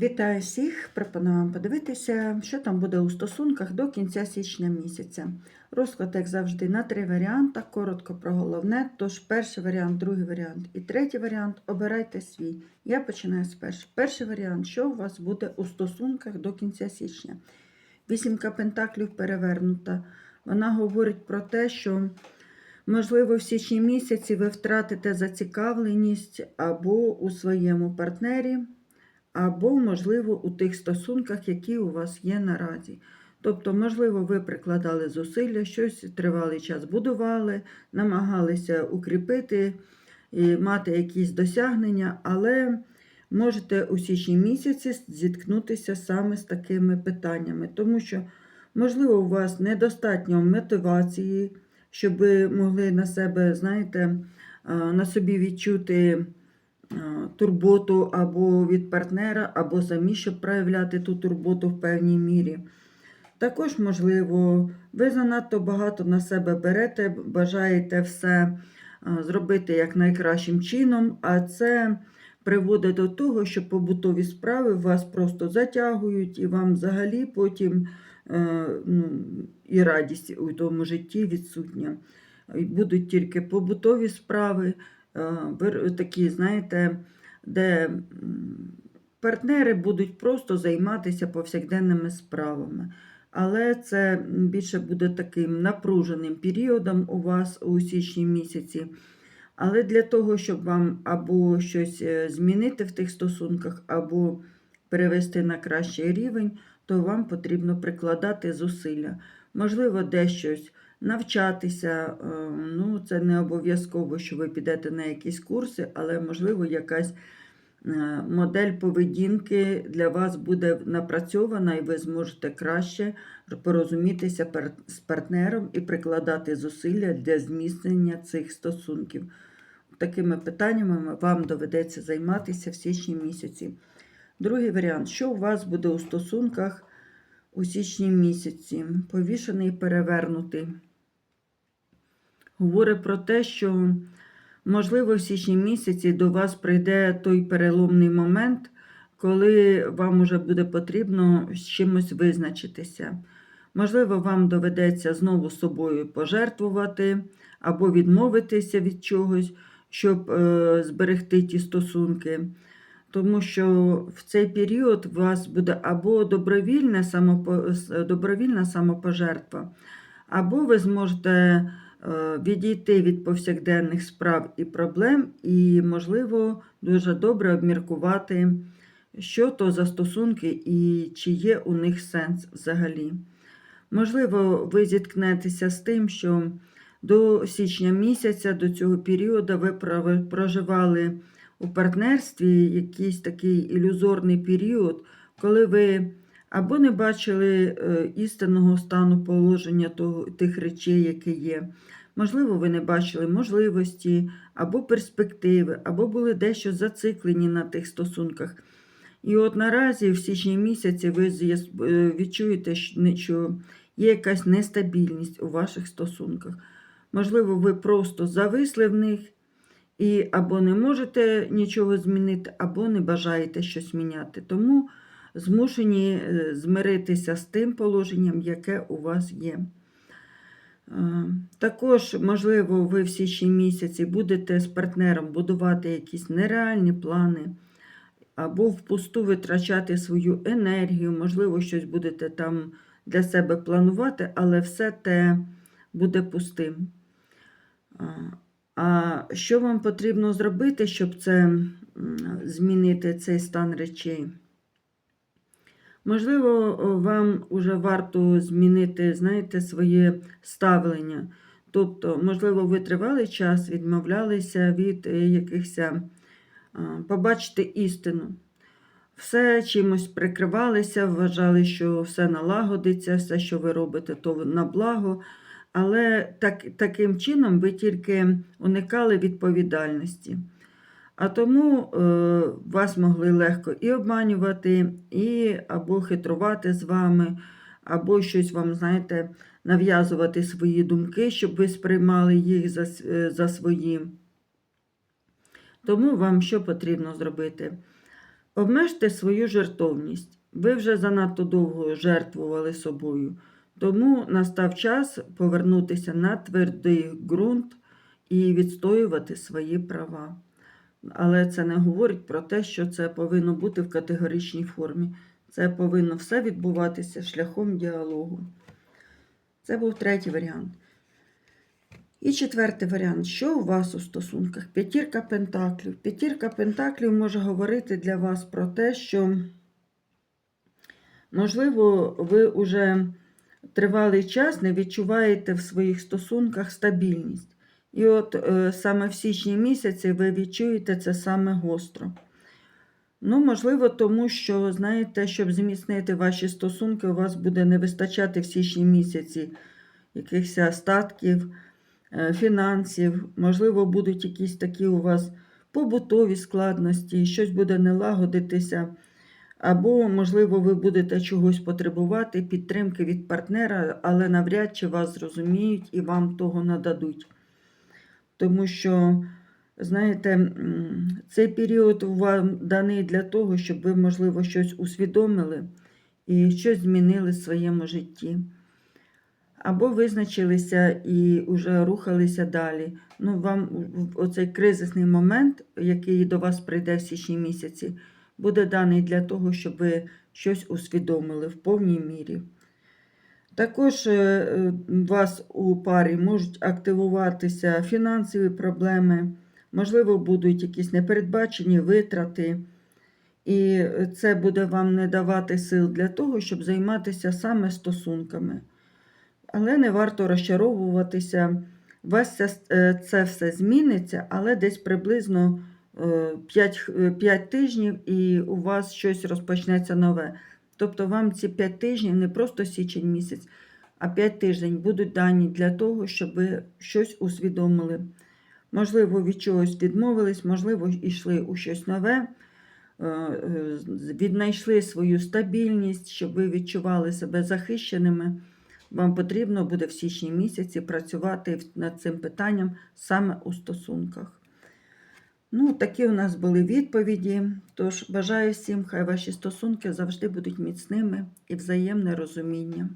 Вітаю всіх! Пропоную вам подивитися, що там буде у стосунках до кінця січня місяця. Розклад, як завжди, на три варіанти. Коротко про головне. Тож перший варіант, другий варіант і третій варіант. Обирайте свій. Я починаю з першого. Перший варіант, що у вас буде у стосунках до кінця січня. Вісімка пентаклів перевернута. Вона говорить про те, що. Можливо, в січні місяці ви втратите зацікавленість або у своєму партнері, або, можливо, у тих стосунках, які у вас є наразі. Тобто, можливо, ви прикладали зусилля, щось тривалий час будували, намагалися укріпити і мати якісь досягнення, але можете у січні місяці зіткнутися саме з такими питаннями, тому що, можливо, у вас недостатньо мотивації, щоб ви могли на себе, знаєте, на собі відчути турботу або від партнера, або самі, щоб проявляти ту турботу в певній мірі. Також, можливо, ви занадто багато на себе берете, бажаєте все зробити як найкращим чином, а це приводить до того, що побутові справи вас просто затягують, і вам взагалі потім е, ну, і радість у тому житті відсутня. Будуть тільки побутові справи, е, ви- такі, знаєте, де партнери будуть просто займатися повсякденними справами. Але це більше буде таким напруженим періодом у вас у січні місяці. Але для того, щоб вам або щось е, змінити в тих стосунках, або перевести на кращий рівень, то вам потрібно прикладати зусилля. Можливо, дещось навчатися. е, Ну, це не обов'язково, що ви підете на якісь курси, але можливо, якась е, модель поведінки для вас буде напрацьована, і ви зможете краще порозумітися з партнером і прикладати зусилля для зміцнення цих стосунків. Такими питаннями вам доведеться займатися в січні місяці. Другий варіант: що у вас буде у стосунках у січні місяці? Повішений перевернутий. Говорить про те, що, можливо, в січні місяці до вас прийде той переломний момент, коли вам уже буде потрібно з чимось визначитися. Можливо, вам доведеться знову собою пожертвувати або відмовитися від чогось, щоб е, зберегти ті стосунки. Тому що в цей період у вас буде або добровільна самопожертва, або ви зможете відійти від повсякденних справ і проблем, і, можливо, дуже добре обміркувати, що то за стосунки і чи є у них сенс взагалі. Можливо, ви зіткнетеся з тим, що до січня місяця, до цього періоду, ви проживали у партнерстві якийсь такий ілюзорний період, коли ви або не бачили е, істинного стану положення того, тих речей, які є. Можливо, ви не бачили можливості або перспективи, або були дещо зациклені на тих стосунках. І от наразі, в січні місяці, ви е, відчуєте, що є якась нестабільність у ваших стосунках. Можливо, ви просто зависли в них і або не можете нічого змінити, або не бажаєте щось міняти. Тому змушені е, змиритися з тим положенням, яке у вас є. Е, Також, можливо, ви в січні місяці будете з партнером будувати якісь нереальні плани, або впусту витрачати свою енергію, можливо, щось будете там для себе планувати, але все те буде пустим. А, А що вам потрібно зробити, щоб це змінити цей стан речей? Можливо, вам вже варто змінити, знаєте, своє ставлення. Тобто, можливо, ви тривалий час відмовлялися від е, якихось побачити істину. Все чимось прикривалися, вважали, що все налагодиться, все, що ви робите, то на благо. Але так, таким чином ви тільки уникали відповідальності. А тому е, вас могли легко і обманювати, і або хитрувати з вами, або щось вам, знаєте, нав'язувати свої думки, щоб ви сприймали їх за, е, за свої. Тому вам що потрібно зробити? Обмежте свою жертовність. Ви вже занадто довго жертвували собою, тому настав час повернутися на твердий ґрунт і відстоювати свої права. Але це не говорить про те, що це повинно бути в категоричній формі. Це повинно все відбуватися шляхом діалогу. Це був третій варіант. І четвертий варіант. Що у вас у стосунках? П'ятірка пентаклів. П'ятірка пентаклів може говорити для вас про те, що, можливо, ви вже тривалий час не відчуваєте в своїх стосунках стабільність. І от е, саме в січні місяці ви відчуєте це саме гостро. Ну, можливо, тому що, знаєте, щоб зміцнити ваші стосунки, у вас буде не вистачати в січні місяці якихось статків, е, фінансів, можливо, будуть якісь такі у вас побутові складності, щось буде не лагодитися. Або, можливо, ви будете чогось потребувати, підтримки від партнера, але навряд чи вас зрозуміють і вам того нададуть. Тому що, знаєте, цей період вам даний для того, щоб ви, можливо, щось усвідомили і щось змінили в своєму житті. Або визначилися і вже рухалися далі. Ну, вам оцей кризисний момент, який до вас прийде в січні місяці, буде даний для того, щоб ви щось усвідомили в повній мірі. Також е, е, у вас у парі можуть активуватися фінансові проблеми, можливо, будуть якісь непередбачені витрати, і це буде вам не давати сил для того, щоб займатися саме стосунками. Але не варто розчаровуватися. У вас е, це все зміниться, але десь приблизно 5, 5 тижнів і у вас щось розпочнеться нове. Тобто вам ці 5 тижнів не просто січень місяць, а 5 тижнень будуть дані для того, щоб ви щось усвідомили. Можливо, від чогось відмовились, можливо, йшли у щось нове, е, віднайшли свою стабільність, щоб ви відчували себе захищеними. Вам потрібно буде в січні місяці працювати над цим питанням саме у стосунках. Ну, такі у нас були відповіді. Тож бажаю всім, хай ваші стосунки завжди будуть міцними і взаємне розуміння.